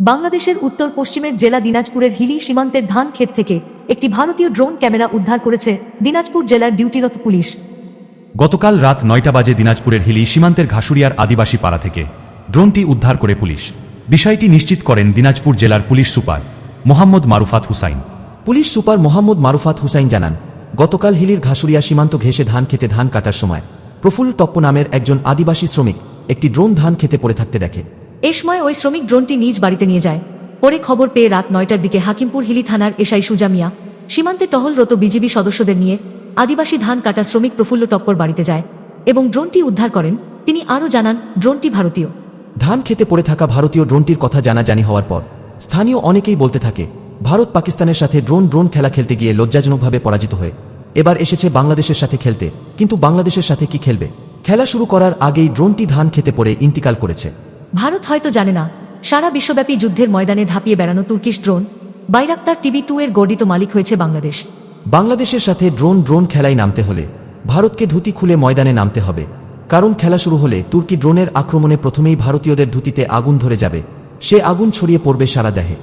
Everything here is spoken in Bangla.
বাংলাদেশের উত্তর পশ্চিমের জেলা দিনাজপুরের হিলি সীমান্তের ধান ক্ষেত থেকে একটি ভারতীয় ড্রোন ক্যামেরা উদ্ধার করেছে দিনাজপুর জেলার ডিউটিরত পুলিশ। গতকাল রাত নয়টা বাজে দিনাজপুরের হিলি সীমান্তের ঘাসুরিয়ার আদিবাসী পাড়া থেকে ড্রোনটি উদ্ধার করে পুলিশ। বিষয়টি নিশ্চিত করেন দিনাজপুর জেলার police super Mohammad Marufat Hussain. Police super Mohammad Marufat Hussain জানান, গতকাল হিলির ঘাসুরিয়া সীমান্ত ঘেঁষে ধান খেতে ধান কাটার সময় প্রফুল্ল টপ্প নামের একজন আদিবাসী শ্রমিক একটি ড্রোন ধান খেতে পড়ে থাকতে দেখে। এ সময় ওই শ্রমিক ড্রোনটি নিজ বাড়িতে নিয়ে যায়। পরে খবর পেয়ে রাত নয়টার দিকে হাকিমপুর হিলি থানার এসআই সুজামিয়া সীমান্তে টহলরত বিজিবি সদস্যদের নিয়ে আদিবাসী ধান কাটা শ্রমিক প্রফুল্ল টপ্পর বাড়িতে যায় এবং ড্রোনটি উদ্ধার করেন। তিনি আরও জানান, ড্রোনটি ভারতীয়। ধান খেতে পড়ে থাকা ভারতীয় ড্রোনটির কথা জানাজানি হওয়ার পর স্থানীয় অনেকেই বলতে থাকে, ভারত পাকিস্তানের সাথে ড্রোন ড্রোন খেলা খেলতে গিয়ে লজ্জাজনকভাবে পরাজিত হয়ে। এবার এসেছে বাংলাদেশের সাথে খেলতে, কিন্তু বাংলাদেশের সাথে কি খেলবে? খেলা শুরু করার আগেই ড্রোনটি ধান খেতে পড়ে ইন্তিকাল করেছে। ভারত হয়তো জানে না, সারা বিশ্বব্যাপী যুদ্ধের ময়দানে ধাপিয়ে বেড়ানো Turkish drone Bayraktar TB two এর গর্ডিত মালিক হয়েছে বাংলাদেশ। বাংলাদেশের সাথে ড্রোন ড্রোন খেলায় নামতে হলে ভারতকে ধুতি খুলে ময়দানে নামতে হবে, কারণ খেলা শুরু হলে তুর্কি ড্রোনের আক্রমণে প্রথমেই ভারতীয়দের ধুতিতে আগুন ধরে যাবে, সে আগুন ছড়িয়ে পড়বে সারা দেহে।